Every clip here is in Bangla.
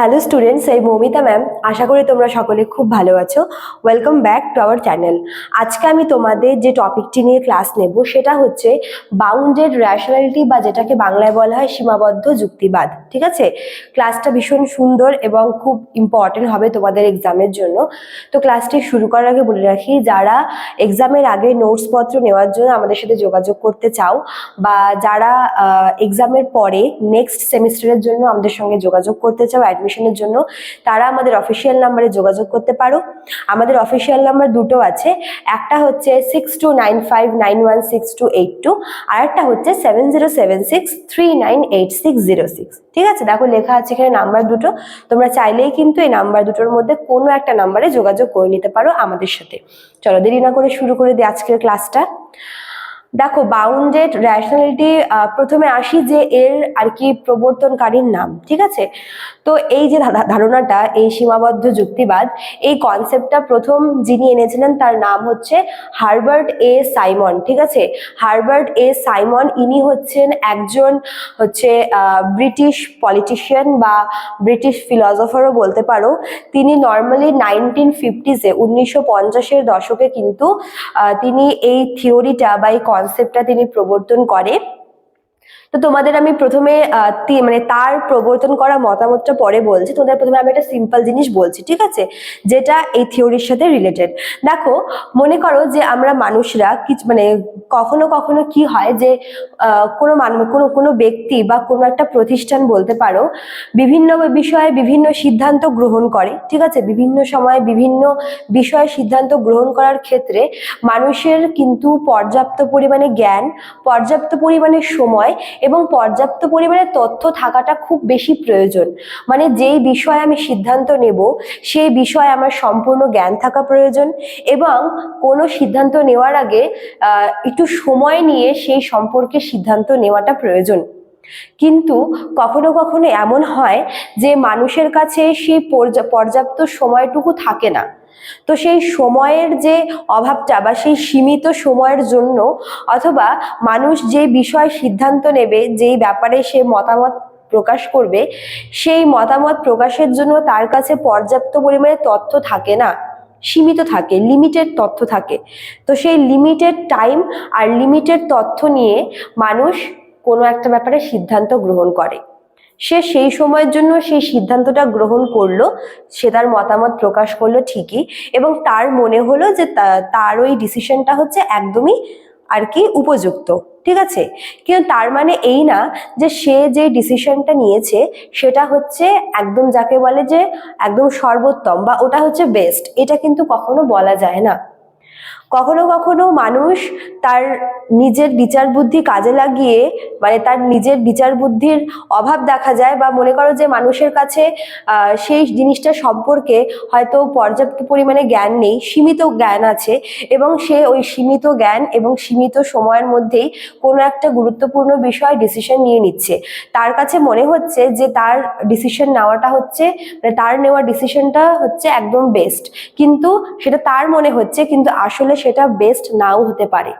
হ্যালো স্টুডেন্টস এই মৌমিতা ম্যাম আশা করি তোমরা সকলে খুব ভালো আছো। Welcome back to our channel আজকে আমি তোমাদের যে টপিকটি নিয়ে ক্লাস নেব, সেটা হচ্ছে বাউন্ডেড র্যাশনালিটি বা যেটাকে বাংলায় বলা হয় সীমাবদ্ধ যুক্তিবাদ। ঠিক আছে? ক্লাসটা ভীষণ সুন্দর এবং খুব ইম্পর্টেন্ট হবে তোমাদের এক্সামের জন্য। তো ক্লাসটি শুরু করার আগে বলে রাখি, যারা এক্সামের আগে নোটসপত্র নেওয়ার জন্য আমাদের সাথে যোগাযোগ করতে চাও বা যারা এক্সামের পরে নেক্সট সেমিস্টারের জন্য আমাদের সঙ্গে যোগাযোগ করতে চাও অ্যাডমিশনের জন্য তারা আমাদের অফিসিয়াল নাম্বারে যোগাযোগ করতে পারো। আমাদের অফিসিয়াল নাম্বার দুটো আছে। একটা হচ্ছে six two nine five nine one six two eight two আর একটা হচ্ছে seven zero seven six three nine eight six zero six ঠিক আছে? দেখো লেখা আছে এখানে নাম্বার দুটো। তোমরা চাইলেই কিন্তু এই নাম্বার দুটোর মধ্যে কোনো একটা নাম্বারে যোগাযোগ করে নিতে পারো আমাদের সাথে। চলো দেরি না করে শুরু করে দিই আজকের ক্লাসটা দেখো বাউন্ডেড র্যাশনালিটি প্রথমে আসি যে এর আর কি প্রবর্তনকারীর নাম, ঠিক আছে? তো এই যে ধারণাটা, এই সীমাবদ্ধ যুক্তিবাদ, এই কনসেপ্টটা প্রথম যিনি এনেছিলেন তার নাম হচ্ছে হারবার্ট এ সাইমন, ঠিক আছে? হারবার্ট এ সাইমন ইনি হচ্ছেন একজন হচ্ছে ব্রিটিশ পলিটিশিয়ান বা ব্রিটিশ ফিলসফারও বলতে পারো। তিনি নর্মালি নাইনটিন ফিফটিসে উনিশশো পঞ্চাশের দশকে কিন্তু তিনি এই থিওরিটা বা এই কনসেপ্টটা তিনি প্রবর্তন করে। তো তোমাদের আমি প্রথমে মানে তার প্রবর্তন করা মতামতটা পরে বলছি। তোমাদের প্রথমে আমি একটা সিম্পল জিনিস বলছি, ঠিক আছে? যেটা এই থিওরির সাথে রিলেটেড দেখো, মনে করো যে আমরা মানুষরা কিছু মানে কখনো কখনো কি হয় যে কোনো মানুষ কোনো কোনো ব্যক্তি বা কোনো একটা প্রতিষ্ঠান বলতে পারো, বিভিন্ন বিষয়ে বিভিন্ন সিদ্ধান্ত গ্রহণ করে, ঠিক আছে? বিভিন্ন সময় বিভিন্ন বিষয়ে সিদ্ধান্ত গ্রহণ করার ক্ষেত্রে মানুষের কিন্তু পর্যাপ্ত পরিমাণে জ্ঞান, পর্যাপ্ত পরিমাণে সময় এবং পর্যাপ্ত পরিমাণে তথ্য থাকাটা খুব বেশি প্রয়োজন। মানে যেই বিষয়ে আমি সিদ্ধান্ত নেব, সেই বিষয়ে আমার সম্পূর্ণ জ্ঞান থাকা প্রয়োজন এবং কোনো সিদ্ধান্ত নেওয়ার আগে একটু সময় নিয়ে সেই সম্পর্কে সিদ্ধান্ত নেওয়াটা প্রয়োজন। কিন্তু কখনো কখনো এমন হয় যে মানুষের কাছে সেই পর্যা- পর্যাপ্ত সময়টুকু থাকে না। তো সেই সময়ের যে অভাবটা বা সেই সীমিত সময়ের জন্য অথবা মানুষ যে বিষয় সিদ্ধান্ত নেবে, যেই ব্যাপারে সে মতামত প্রকাশ করবে, সেই মতামত প্রকাশের জন্য তার কাছে পর্যাপ্ত পরিমাণে তথ্য থাকে না। সীমিত থাকে, লিমিটেড তথ্য থাকে। তো সেই লিমিটেড টাইম আর লিমিটেড তথ্য নিয়ে মানুষ কোনো একটা ব্যাপারে সিদ্ধান্ত গ্রহণ করে। সে সেই সময়ের জন্য সেই সিদ্ধান্তটা গ্রহণ করল, সে তার মতামত প্রকাশ করল ঠিকই এবং তার মনে হলো যে তার ওই ডিসিশনটা হচ্ছে একদমই আর কি উপযুক্ত, ঠিক আছে? কিন্তু তার মানে এই না যে সে যে ডিসিশনটা নিয়েছে সেটা হচ্ছে একদম যাকে বলে যে একদম সর্বোত্তম বা ওটা হচ্ছে বেস্ট এটা কিন্তু কখনো বলা যায় না। কখনো কখনো মানুষ তার নিজের বিচার বুদ্ধি কাজে লাগিয়ে মানে তার নিজের বিচার বুদ্ধির অভাব দেখা যায় বা মনে করো যে মানুষের কাছে সেই জিনিসটা সম্পর্কে হয়তো পর্যাপ্ত পরিমাণে জ্ঞান নেই, সীমিত জ্ঞান আছে এবং সে ওই সীমিত জ্ঞান এবং সীমিত সময়ের মধ্যেই কোনো একটা গুরুত্বপূর্ণ বিষয় ডিসিশন নিয়ে নিচ্ছে। তার কাছে মনে হচ্ছে যে তার ডিসিশন নেওয়াটা হচ্ছে মানে তার নেওয়া ডিসিশনটা হচ্ছে একদম বেস্ট কিন্তু সেটা তার মনে হচ্ছে, কিন্তু আসলে সেটা বেস্ট নাও হতে পারে।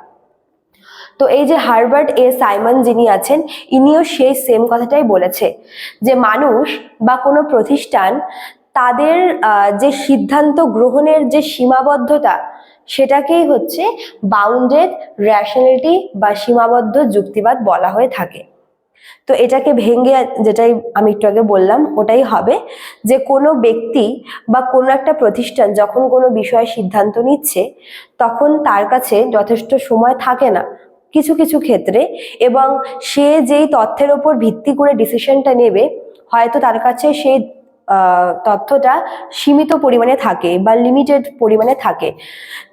তো এই যে হারবার্ট এ সাইমন যিনি আছেন, ইনিও সেই সেম কথাটাই বলেছে যে মানুষ বা কোনো প্রতিষ্ঠান তাদের যে সিদ্ধান্ত গ্রহণের যে সীমাবদ্ধতা, সেটাকেই হচ্ছে বাউন্ডেড র্যাশনালিটি বা সীমাবদ্ধ যুক্তিবাদ বলা হয়ে থাকে। তো এটাকে ভেঙে যেটাই আমি একটু আগে বললাম, ওটাই হবে যে কোনো ব্যক্তি বা কোনো একটা প্রতিষ্ঠান যখন কোনো বিষয়ে সিদ্ধান্ত নিচ্ছে, তখন তার কাছে যথেষ্ট সময় থাকে না কিছু কিছু ক্ষেত্রে এবং সে যেই তথ্যের ওপর ভিত্তি করে ডিসিশনটা নেবে, হয়তো তার কাছে সেই তথ্যটা সীমিত পরিমাণে থাকে বা লিমিটেড পরিমাণে থাকে।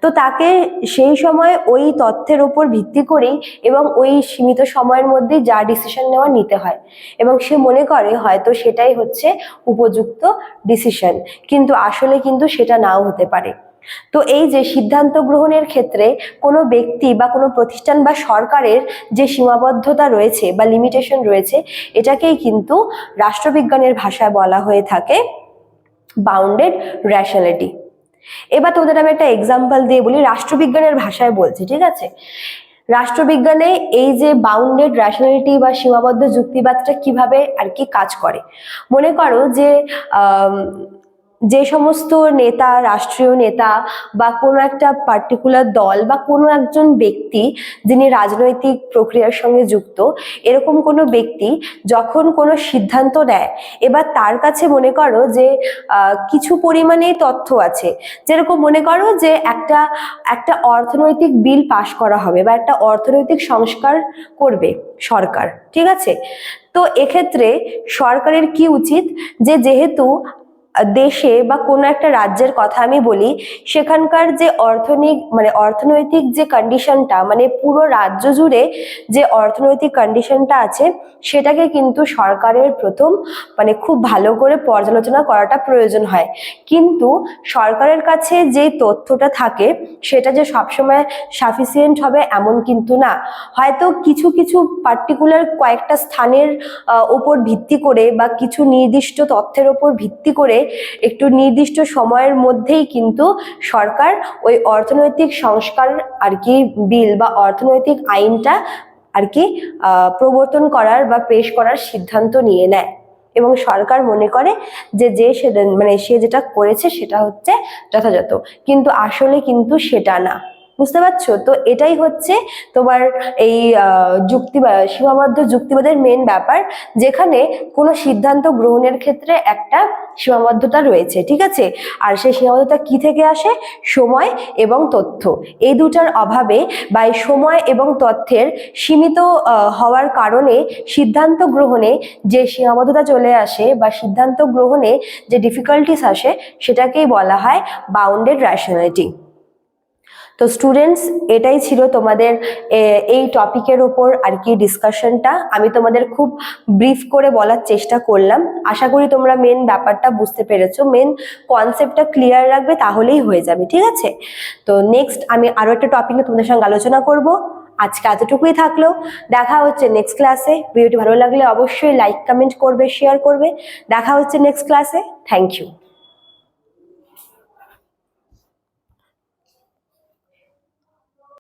তো তাকে সেই সময় ওই তথ্যের ওপর ভিত্তি করেই এবং ওই সীমিত সময়ের মধ্যেই যা ডিসিশন নেওয়া নিতে হয়। এবং সে মনে করে হয়তো সেটাই হচ্ছে উপযুক্ত ডিসিশন কিন্তু আসলে কিন্তু সেটা নাও হতে পারে। তো এই যে সিদ্ধান্ত গ্রহণের ক্ষেত্রে কোনো ব্যক্তি বা কোনো প্রতিষ্ঠান বা সরকারের যে সীমাবদ্ধতা রয়েছে বা লিমিটেশন রয়েছে, এটাকেই কিন্তু রাষ্ট্রবিজ্ঞানের ভাষায় বলা হয়ে থাকে বাউন্ডেড র্যাশনালিটি এবার তোদের আমি একটা এক্সাম্পল দিয়ে বলি, রাষ্ট্রবিজ্ঞানের ভাষায় বলছি, ঠিক আছে? রাষ্ট্রবিজ্ঞানে এই যে বাউন্ডেড রেশনালিটি বা সীমাবদ্ধ যুক্তিবাদটা কীভাবে আর কি কাজ করে? মনে করো যে যে সমস্ত নেতা, রাষ্ট্রীয় নেতা বা কোনো একটা পার্টিকুলার দল বা কোনো একজন ব্যক্তি যিনি রাজনৈতিক প্রক্রিয়ার সঙ্গে যুক্ত, এরকম কোনো ব্যক্তি যখন কোনো সিদ্ধান্ত নেয়, এবার তার কাছে মনে করো যে কিছু পরিমাণে তথ্য আছে। যেরকম মনে করো যে একটা একটা অর্থনৈতিক বিল পাশ করা হবে বা একটা অর্থনৈতিক সংস্কার করবে সরকার, ঠিক আছে? তো এক্ষেত্রে সরকারের কি উচিত? যে যেহেতু দেশে বা কোনো একটা রাজ্যের কথা আমি বলি, সেখানকার যে অর্থনৈতিক মানে অর্থনৈতিক যে কন্ডিশনটা মানে পুরো রাজ্য জুড়ে যে অর্থনৈতিক কন্ডিশনটা আছে, সেটাকে কিন্তু সরকারের প্রথম মানে খুব ভালো করে পর্যালোচনা করাটা প্রয়োজন হয়। কিন্তু সরকারের কাছে যে তথ্যটা থাকে, সেটা যে সবসময় সাফিসিয়েন্ট হবে এমন কিন্তু না। হয়তো কিছু কিছু পার্টিকুলার কয়েকটা স্থানের ওপর ভিত্তি করে বা কিছু নির্দিষ্ট তথ্যের ওপর ভিত্তি করে একটু নির্দিষ্ট সময়ের মধ্যেই কিন্তু সরকার ওই অর্থনৈতিক সংস্কার আর কি বিল বা অর্থনৈতিক আইনটা আর কি প্রবর্তন করার বা পেশ করার সিদ্ধান্ত নিয়ে নেয়। এবং সরকার মনে করে যে যে সে মানে সে যেটা করেছে সেটা হচ্ছে যথাযথ। কিন্তু আসলে কিন্তু সেটা না। বুঝতে পারছ? তো এটাই হচ্ছে তোমার এই যুক্তি সীমাবদ্ধ যুক্তিবাদের মেন ব্যাপার, যেখানে কোনো সিদ্ধান্ত গ্রহণের ক্ষেত্রে একটা সীমাবদ্ধতা রয়েছে, ঠিক আছে? আর সেই সীমাবদ্ধতা কি থেকে আসে? সময় এবং তথ্য। এই দুটার অভাবে বা এই সময় এবং তথ্যের সীমিত হওয়ার কারণে সিদ্ধান্ত গ্রহণে যে সীমাবদ্ধতা চলে আসে বা সিদ্ধান্ত গ্রহণে যে ডিফিকাল্টিস আসে, সেটাকেই বলা হয় বাউন্ডেড র্যাশনালিটি তো স্টুডেন্টস এটাই ছিল তোমাদের এই টপিকের ওপর আর কি ডিসকাশনটা আমি তোমাদের খুব ব্রিফ করে বলার চেষ্টা করলাম। আশা করি তোমরা মেন ব্যাপারটা বুঝতে পেরেছ। মেন কনসেপ্টটা ক্লিয়ার রাখবে, তাহলেই হয়ে যাবে, ঠিক আছে? তো নেক্সট আমি আরও একটা টপিক নিয়ে তোমাদের সঙ্গে আলোচনা করব। আজকে এতটুকুই থাকল। দেখা হচ্ছে নেক্সট ক্লাসে ভিডিওটি ভালো লাগলে অবশ্যই লাইক কমেন্ট করবে শেয়ার করবে। দেখা হচ্ছে নেক্সট ক্লাসে থ্যাংক ইউ